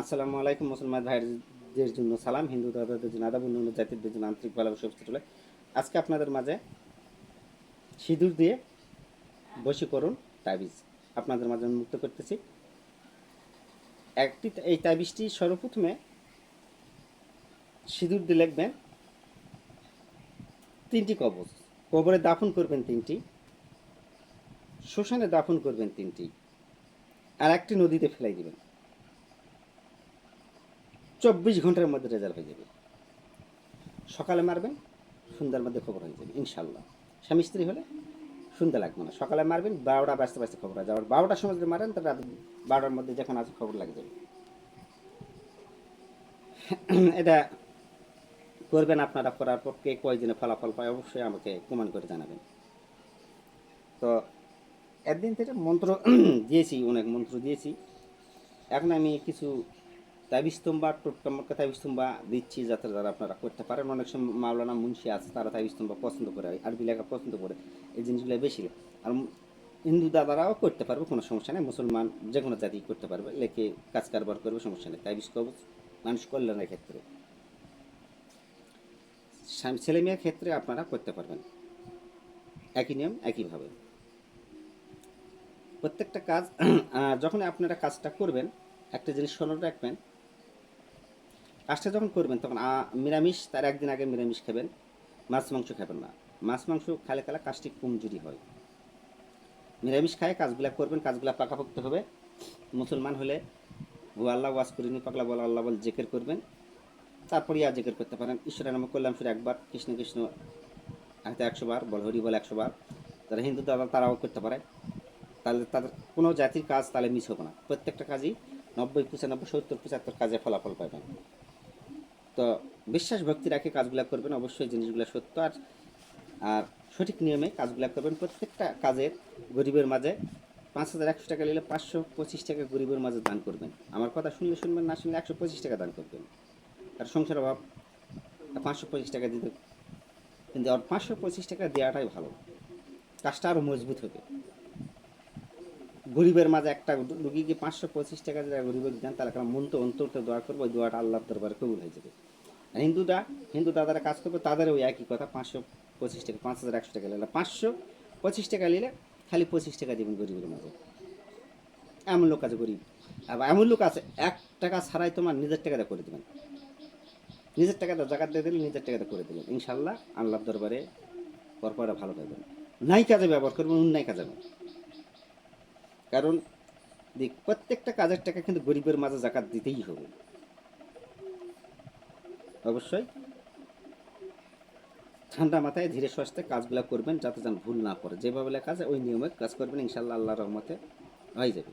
আসসালামু আলাইকুম, মুসলমান ভাইদের জন্য সালাম। হিন্দু দাদাদের জন্য আদাব অন্য জাতিদের জন্য আন্তরিক ভালোবাসা হলো আজকে আপনাদের মাঝে সিঁদুর দিয়ে বশীকরণ তাবিজ আপনাদের মাঝে মুক্ত করতেছি। একটি এই তাবিজটি সর্বপ্রথমে সিঁদুর দিয়ে লিখবেন তিনটি কবচ কবরে দাফন করবেন তিনটি, শ্মশানে দাফন করবেন তিনটি, আর একটি নদীতে ফেলাই দিবেন। চব্বিশ ঘণ্টার মধ্যে রেজাল্ট হয়ে যাবে। সকালে মারবেন, সন্ধ্যার মধ্যে খবর হয়ে যাবে ইনশাল্লাহ স্বামী স্ত্রী হলে সন্ধ্যা লাগবে না। সকালে মারবেন, বারোটা ব্যস্ত ব্যস্ত খবর হয়ে যাবে। বারোটার সময় যদি মারেন, তাহলে রাত বারোটার মধ্যে যখন আছে খবর লাগে যাবে এটা করবেন আপনারা, করার পর কে কয়দিনে ফলাফল পায়, অবশ্যই আমাকে কমেন্ট করে জানাবেন। তো একদিন থেকে মন্ত্র দিয়েছি, অনেক মন্ত্র দিয়েছি। এখন আমি কিছু তাবিস্তম্বা টোটকামকা তাবিস্তম্বা দিচ্ছি যাতে যারা আপনারা করতে পারেন। অনেক সময় মাওলানা মুন্সি আছে, তারা তাবিস্তম্বা পছন্দ করে আরবি লেখা পছন্দ করে। এই জিনিসগুলো বেশি আর হিন্দু দাদারাও করতে পারবে, কোনো সমস্যা নেই। মুসলমান যে কোনো জাতি করতে পারবে। লেখে কাজ কারবার করবে, সমস্যা নেই। কবচ মানুষ কল্যাণের ক্ষেত্রে। ছেলে মেয়ের ক্ষেত্রে আপনারা করতে পারবেন। একই নিয়ম, একইভাবে। প্রত্যেকটা কাজ যখন আপনারা কাজটা করবেন, একটা জিনিস স্মরণ রাখবেন কাজটা যখন করবেন, তখন নিরামিষ, তার একদিন আগে নিরামিষ খাবেন। মাছ, মাংস খাবেন না। মাছ, মাংস খালে খালে কাজটি কমজুরি হয়। নিরামিষ খায়, কাজগুলা করবেন, কাজগুলা পাকাপোক্ত হবে। মুসলমান হলে ভু আল্লাহ ওয়াজ করিনি পাকলা বল, আল্লাহ বল জেকের করবেন। তারপরে ইয়া জেকের করতে পারেন। ঈশ্বরের নামে করলাম সুর একবার কৃষ্ণ কৃষ্ণ হয়তো একশো বার, বল হরি বল একশো বার। যারা হিন্দু দাদা তারাও করতে পারে। তাহলে তাদের কোনো জাতির কাজ তাহলে মিস হবে না। প্রত্যেকটা কাজই নব্বই, পঁচানব্বই, সত্তর, পঁচাত্তর কাজে ফলাফল পাবেন। তো বিশ্বাস, ভক্তি রাখে কাজগুলো করবেন, অবশ্যই জিনিসগুলো সত্য। আর আর সঠিক নিয়মে কাজগুলো করবেন। প্রত্যেকটা কাজের গরিবের মাঝে পাঁচ হাজার একশো টাকা নিলে পাঁচশো পঁচিশ টাকা গরিবের মাঝে দান করবেন। আমার কথা শুনলে শুনবেন, না শুনলে একশো পঁচিশ টাকা দান করবেন। আর সংসার অভাব পাঁচশো পঁচিশ টাকা দিতে কিন্তু আর পাঁচশো পঁচিশ টাকা দেওয়াটাই ভালো। কাজটা আরও মজবুত হবে। গরিবের মাঝে একটা রুগীকে পাঁচশো পঁচিশ টাকা যদি গরিবের দেন তাহলে মন তো অন্তরতে দোয়া করব, ওই দোয়াটা আল্লাহর দরবারে কবুল হয়ে যাবে। আর হিন্দুটা হিন্দু দাদারা কাজ করবে, তাদের ওই একই কথা, পাঁচশো পঁচিশ টাকা, পাঁচ হাজার একশো টাকা নিলে পাঁচশো পঁচিশ টাকা নিলে খালি পঁচিশ টাকা দেবেন গরিবের মাঝে। এমন লোক আছে গরিব। আবার এমন লোক আছে, এক টাকা ছাড়াই তোমার নিজের টাকাটা করে দেবেন। নিজের টাকাটা জাকাত দিয়ে দিলে নিজের টাকাটা করে দিলেন ইনশাল্লাহ আল্লাহর দরবারে পরপরে ভালো পাবেন নাই কাজে ব্যবহার করবেন অন্যায় কাজে কারণ, দেখ, প্রত্যেকটা কাজের টাকা কিন্তু গরিবের মাঝে জাকাত দিতেই হবে। অবশ্যই। ঠান্ডা মাথায় ধীরে সস্তে কাজগুলো করবেন যাতে যেন ভুল না করে। যেভাবে লেখা আছে ওই নিয়মে কাজ করবেন ইনশাল্লাহ আল্লাহ রহমতে হয়ে যাবে।